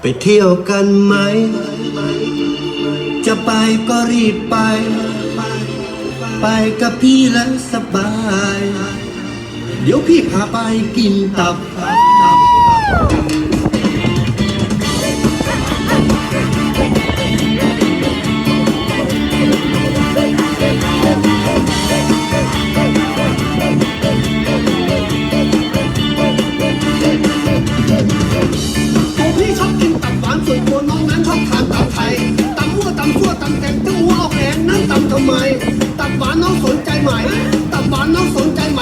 ไปเที่ยวกันไหม จะไปก็รีบไป ไปกับพี่แล้วสบาย เดี๋ยวพี่พาไปกินตับตัว ที่ชอบกินตับหวานส่วนตัวน้องนั้นชอบทานตับไทยตับมั่วตับซั่วตับแตงตัวเอกแหงนั้นตับทำไม ตับหวานน้องสนใจไหม ตับหวานน้องสนใจไหม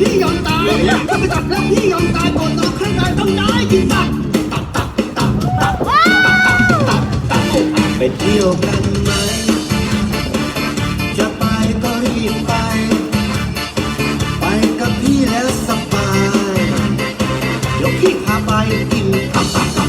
พี่ยอมตายถ้าไปตับแล้วพี่ยอมตายก่อนน้องข้างในต้องได้กินตับตับตับตับตับตับตับตับตับไปเที่ยวกันไหมจะไปก็รีบไป ไปกับพี่แล้วสบายเดี๋ยวพี่พาไปกินตับตับตับ